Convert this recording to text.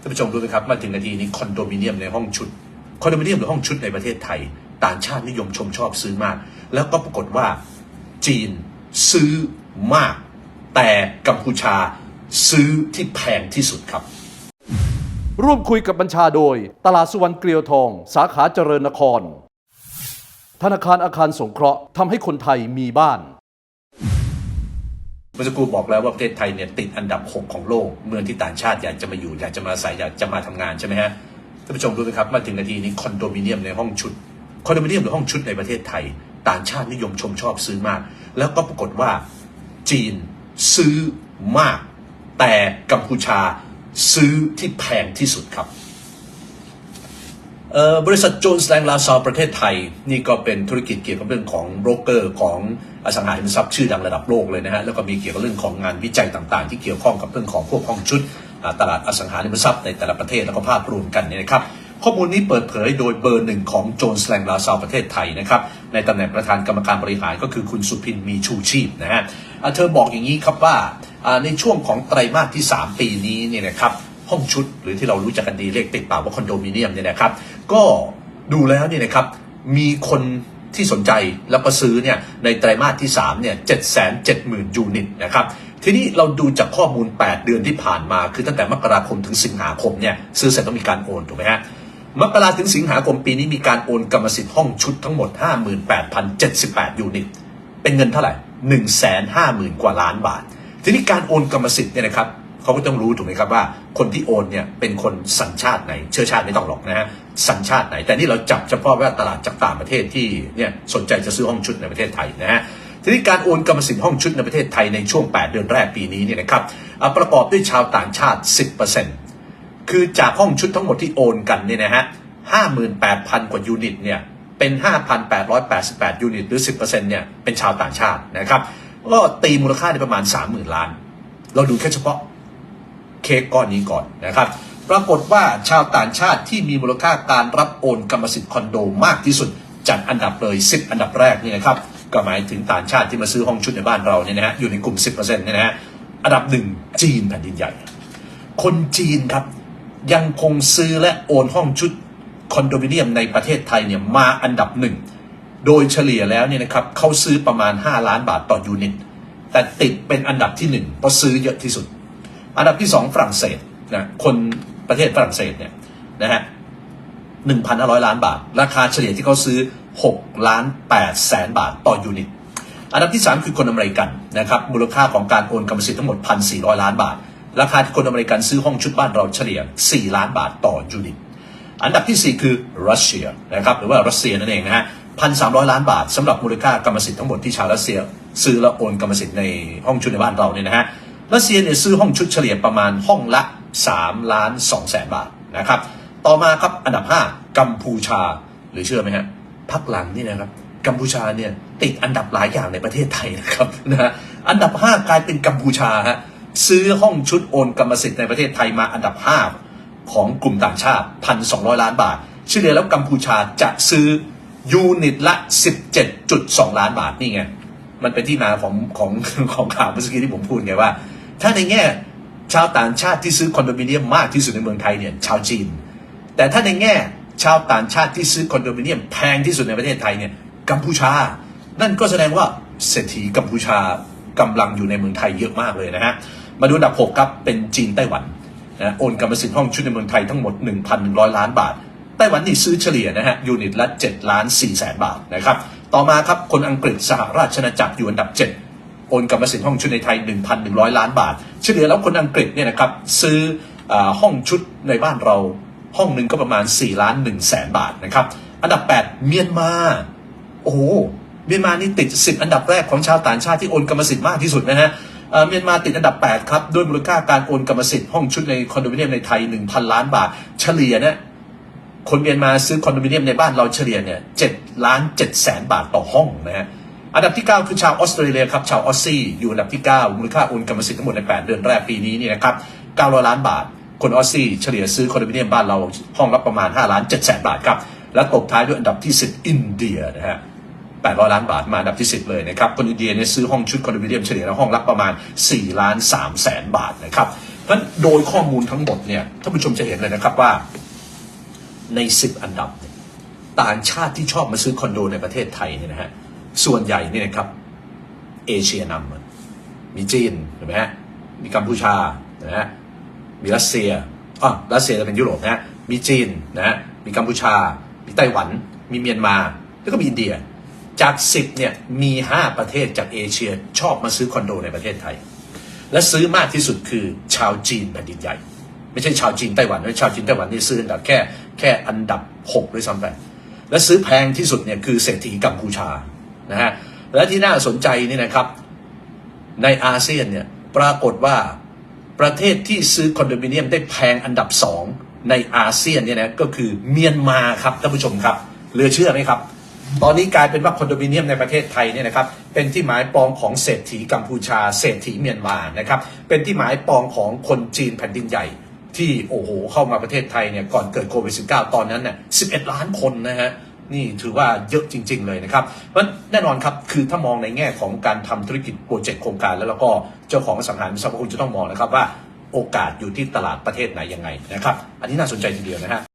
ท่านผู้ชมรู้ไหมครับมาถึงนาทีนี้คอนโดมิเนียมในห้องชุดคอนโดมิเนียมหรือห้องชุดในประเทศไทย ต่างชาตินิยมชมชอบซื้อมาก แล้วก็ปรากฏว่าจีนซื้อมาก แต่กัมพูชาซื้อที่แพงที่สุดครับ ร่วมคุยกับบัญชาโดย ตลาดสุวรรณเกลียวทอง สาขาเจริญนคร ธนาคารอาคารสงเคราะห์ทำให้คนไทยมีบ้าน มื่อสักครู่บอกแล้วว่าประเทศไทยเนี่ยติดอันดับ 6 ของโลก เมืองที่ต่างชาติอยากจะมาอยู่ อยากจะมาอาศัยอยากจะมาทำงานใช่ไหมฮะท่านผู้ชมรู้ไหมครับมาถึงนาทีนี้คอนโดมิเนียมในห้องชุดคอนโดมิเนียมหรือห้องชุดในประเทศไทย ต่างชาตินิยมชมชอบซื้อมาก แล้วก็ปรากฏว่าจีนซื้อมาก แต่กัมพูชาซื้อที่แพงที่สุดครับ บริษัทโจนส์แลงลาซาวประเทศไทย นี่ก็เป็นธุรกิจเกี่ยวกับเรื่องของโบรกเกอร์ของอสังหาริมทรัพย์ชื่อดังระดับโลกเลยนะฮะแล้วก็มีเกี่ยวกับเรื่องของงานวิจัยต่างๆ ที่เกี่ยวข้องกับเรื่องของพวกห้องชุดตลาดอสังหาริมทรัพย์ในแต่ละประเทศแล้วก็ภาพรวมกันเนี่ยนะครับข้อมูลนี้เปิดเผยโดยเบอร์หนึ่งของโจนส์แลงลาซาวประเทศไทยนะครับในตำแหน่งประธานกรรมการบริหารก็คือคุณสุพินมีชูชีพนะฮะเธอบอกอย่างนี้ครับว่าอ่าในช่วงของไตรมาสที่ 3 ปีนี้เนี่ยนะครับ ห้องชุด หรือที่เรารู้จักกันดีเรียกติดปากว่าคอนโดมิเนียมเนี่ยนะครับ ก็ดูแล้วเนี่ยนะครับมีคนที่สนใจแล้วก็ซื้อเนี่ยในไตรมาสที่3เนี่ยเจ็ดแสนเจ็ดหมื่นยูนิตนะครับทีนี้เราดูจากข้อมูล 8 เดือนที่ผ่านมา คือตั้งแต่มกราคมถึงสิงหาคมเนี่ยซื้อเสร็จต้องมีการโอนถูกไหมฮะมกราถึงสิงหาคมปีนี้มีการโอนกรรมสิทธิ์ห้องชุดทั้งหมด 58,078 ยูนิต เป็นเงินเท่าไหร่ 150,000 กว่าล้านบาท ทีนี้การโอนกรรมสิทธิ์เนี่ยนะครับ เขาก็ต้องรู้ถูกไหมครับว่าคนที่โอนเนี่ยเป็นคนสัญชาติไหน เชื้อชาติไม่ต้องหรอกนะฮะสัญชาติไหน แต่นี่เราจับเฉพาะว่าตลาดจากต่างประเทศที่เนี่ยสนใจจะซื้อห้องชุดในประเทศไทยนะฮะทีนี้การโอนกรรมสิทธิ์ห้องชุดในประเทศไทยในช่วง 8 เดือนแรกปีนี้เนี่ยนะครับประกอบด้วยชาวต่างชาติ 10%คือจากห้องชุดทั้งหมดที่โอนกันเนี่ยนะฮะ58,000 กว่ายูนิตเนี่ยเป็น 5,888 ยูนิตหรือ 10%เนี่ยเป็นชาวต่างชาตินะครับก็ตีมูลค่าได้ประมาณ 30,000 ล้าน เราดูแค่เฉพาะ เค้กก้อนนี้ก่อนนะครับ ปรากฏว่าชาวต่างชาติที่มีมูลค่าการรับโอนกรรมสิทธิ์คอนโดมากที่สุด จัดอันดับเลย 10 อันดับแรกนี่นะครับก็หมายถึงต่างชาติที่มาซื้อห้องชุดในบ้านเราเนี่ยนะฮะอยู่ในกลุ่ม 10%เนี่ยนะฮะอันดับหนึ่งจีนแผ่นดินใหญ่ คนจีนครับยังคงซื้อและโอนห้องชุดคอนโดมิเนียมในประเทศไทยเนี่ยมาอันดับหนึ่ง โดยเฉลี่ยแล้วเนี่ยนะครับเขาซื้อประมาณ 5 ล้านบาทต่อยูนิต แต่ติดเป็นอันดับที่หนึ่งเพราะซื้อเยอะที่สุด อันดับที่สองฝรั่งเศสนะคนประเทศฝรั่งเศสเนี่ยนะฮะ1,500ล้านบาท ราคาเฉลี่ยที่เขาซื้อ6ล้าน8แสนบาทต่อยูนิต อันดับที่ 3 คือคนอเมริกันนะครับมูลค่าของการโอนกรรมสิทธิ์ทั้งหมด1,400ล้านบาท ราคาที่คนอเมริกันซื้อห้องชุดบ้านเราเฉลี่ย 4 ล้านบาทต่อยูนิต อันดับที่ 4 คือรัสเซียนะครับหรือว่ารัสเซียนั่นเองนะฮะ1,300ล้านบาทสำหรับมูลค่ากรรมสิทธิ์ทั้งหมดที่ชาวรัสเซีย ซื้อและโอนกรรมสิทธิ์ในห้องชุดในบ้านเราเนี่ยนะฮะ รัสเซียเนี่ยซื้อห้องชุดเฉลี่ยประมาณห้องละ 3 ล้าน2แสนบาทนะครับ ต่อมาครับอันดับ 5 กัมพูชา หรือเชื่อไหมฮะพักหลังนี่นะครับกัมพูชาเนี่ยติดอันดับหลายอย่างในประเทศไทยนะครับนะฮะอันดับ 5 กลายเป็นกัมพูชาฮะซื้อห้องชุดโอนกรรมสิทธิ์ในประเทศไทยมาอันดับ 5 ของกลุ่มต่างชาติ 1,200 ล้านบาทเฉลี่ยแล้วกัมพูชาจะซื้อยูนิตละ 17.2 ล้านบาทนี่ไง มันเป็นที่มาของของของข่าวเมื่อกี้ที่ผมพูดไงว่า ถ้าในแง่ชาวต่างชาติที่ซื้อคอนโดมิเนียมมากที่สุดในเมืองไทยเนี่ยชาวจีน แต่ถ้าในแง่ชาวต่างชาติที่ซื้อคอนโดมิเนียมแพงที่สุดในประเทศไทยเนี่ยกัมพูชา นั่นก็แสดงว่าเศรษฐีกัมพูชากำลังอยู่ในเมืองไทยเยอะมากเลยนะฮะมาดูอันดับ 6 ครับเป็นจีนไต้หวันนะโอนกรรมสิทธิ์ห้องชุดในเมืองไทยทั้งหมด 1,100 ล้านบาทไต้หวันนี่ซื้อเฉลี่ยนะฮะยูนิตละ7ล้าน4แสนบาทนะครับต่อมาครับคนอังกฤษสหราชอาณาจักรอยู่อันดับ 7 โอนกรรมสิทธิ์ห้องชุดในไทย 1,100 ล้านบาทเฉลี่ยแล้วคนอังกฤษเนี่ยนะครับซื้ออห้องชุดในบ้านเราห้องหนึ่งก็ประมาณ 4 ล้าน1แสนบาทนะครับอันดับ 8 เมียนมาโอ้โหเมียนมานี่ติด 10 อันดับแรกของชาวต่างชาติที่โอนกรรมสิทธิ์มากที่สุดนะฮะเอ่อเมียนมาติดอันดับ 8 ครับด้วยมูลค่าการโอนกรรมสิทธิ์ห้องชุดในคอนโดมิเนียมในไทย 1,000 ล้านบาท เฉลี่ยเนี่ยคนเมียนมาซื้อคอนโดมิเนียมในบ้านเราเฉลี่ยเนี่ย7ล้าน7แสนบาทต่อห้องนะฮะ อันดับที่ 9 คือชาวออสเตรเลียครับชาวออสซี่อยู่อันดับที่ 9 มูลค่าโอนกรรมสิทธิ์ทั้งหมดใน 8 เดือนแรกปีนี้นี่นะครับ900 ล้านบาท คนออสซี่เฉลี่ยซื้อคอนโดมิเนียมบ้านเราห้องละประมาณ 5 ล้าน7แสนบาทครับ และตบท้ายด้วยอันดับที่ 10 อินเดียนะฮะ800 ล้านบาทมาอันดับที่ 10 เลยนะครับ คนอินเดียเนี่ยซื้อห้องชุดคอนโดมิเนียมเฉลี่ยแล้วห้องละประมาณ 4 ล้าน3แสนบาทนะครับเพราะฉะนั้นโดยข้อมูลทั้งหมดเนี่ยท่านผู้ชมจะเห็นเลยนะครับว่าใน 10 อันดับ ต่างชาติที่ชอบมาซื้อคอนโดในประเทศไทยเนี่ยนะฮะ ส่วนใหญ่เนี่ยนะครับเอเชียนำมีจีนเห็นไหมฮะมีกัมพูชานะฮะมีรัสเซียอะรัสเซียจะเป็นยุโรปนะฮะมีจีนนะฮะมีกัมพูชา มีไต้หวัน มีเมียนมา แล้วก็มีอินเดีย จาก 10เนี่ยมี 5 ประเทศจากเอเชียชอบมาซื้อคอนโดในประเทศไทย และซื้อมากที่สุดคือชาวจีนแผ่นดินใหญ่ ไม่ใช่ชาวจีนไต้หวันนะชาวจีนไต้หวันนี่ซื้ออันดับแค่แค่อันดับ6ด้วยซ้ำไปและซื้อแพงที่สุดเนี่ยคือเศรษฐีกัมพูชา นะฮะและที่น่าสนใจนี่นะครับ ในอาเซียนเนี่ยปรากฏว่าประเทศที่ซื้อคอนโดมิเนียมได้แพงอันดับสองในอาเซียนเนี่ยนะก็คือเมียนมาครับท่านผู้ชมครับเหลือเชื่อไหมครับ ตอนนี้กลายเป็นว่าคอนโดมิเนียมในประเทศไทยเนี่ยนะครับเป็นที่หมายปองของเศรษฐีกัมพูชา เศรษฐีเมียนมานะครับเป็นที่หมายปองของคนจีนแผ่นดินใหญ่ที่โอ้โหเข้ามาประเทศไทยเนี่ยก่อนเกิดโควิด -19 ตอนนั้นเนี่ย11 ล้านคนนะฮะ นี่ถือว่าเยอะจริง ๆ เลยนะครับเพราะฉะนั้นแน่นอนครับคือถ้ามองในแง่ของการทำธุรกิจโปรเจกต์โครงการแล้วแล้วก็เจ้าของสังหาริมทรัพย์คุณจะต้องมองนะครับว่าโอกาสอยู่ที่ตลาดประเทศไหนยังไงนะครับ อันนี้น่าสนใจทีเดียวนะฮะ